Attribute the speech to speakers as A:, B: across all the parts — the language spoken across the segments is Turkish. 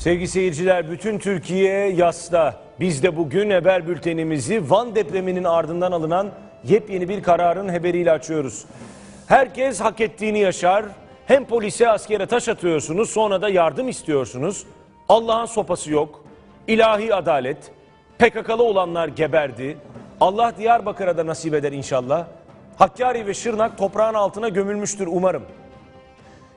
A: Sevgili seyirciler, bütün Türkiye yasta. Biz de bugün haber bültenimizi Van depreminin ardından alınan yepyeni bir kararın haberiyle açıyoruz. Herkes hak ettiğini yaşar. Hem polise askere taş atıyorsunuz sonra da yardım istiyorsunuz. Allah'ın sopası yok. İlahi adalet. PKK'lı olanlar geberdi. Allah Diyarbakır'a da nasip eder inşallah. Hakkari ve Şırnak toprağın altına gömülmüştür umarım.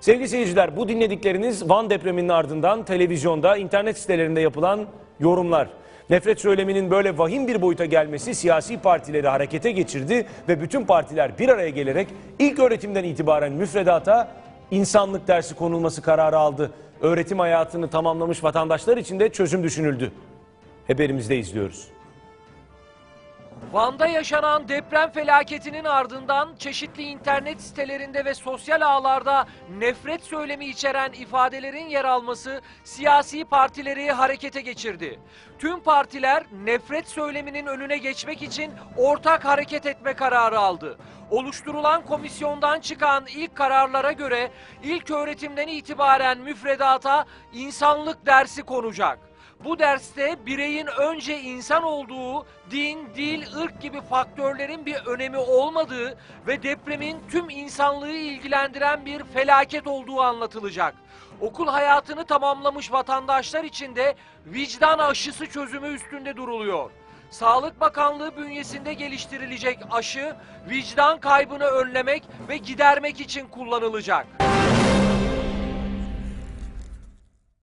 A: Sevgili seyirciler bu dinledikleriniz Van depreminin ardından televizyonda, internet sitelerinde yapılan yorumlar. Nefret söyleminin böyle vahim bir boyuta gelmesi siyasi partileri harekete geçirdi ve bütün partiler bir araya gelerek ilk öğretimden itibaren müfredata insanlık dersi konulması kararı aldı. Öğretim hayatını tamamlamış vatandaşlar için de çözüm düşünüldü. Haberimizde izliyoruz.
B: Van'da yaşanan deprem felaketinin ardından çeşitli internet sitelerinde ve sosyal ağlarda nefret söylemi içeren ifadelerin yer alması siyasi partileri harekete geçirdi. Tüm partiler nefret söyleminin önüne geçmek için ortak hareket etme kararı aldı. Oluşturulan komisyondan çıkan ilk kararlara göre ilk öğretimden itibaren müfredata insanlık dersi konacak. Bu derste bireyin önce insan olduğu, din, dil, ırk gibi faktörlerin bir önemi olmadığı ve depremin tüm insanlığı ilgilendiren bir felaket olduğu anlatılacak. Okul hayatını tamamlamış vatandaşlar için de vicdan aşısı çözümü üstünde duruluyor. Sağlık Bakanlığı bünyesinde geliştirilecek aşı vicdan kaybını önlemek ve gidermek için kullanılacak.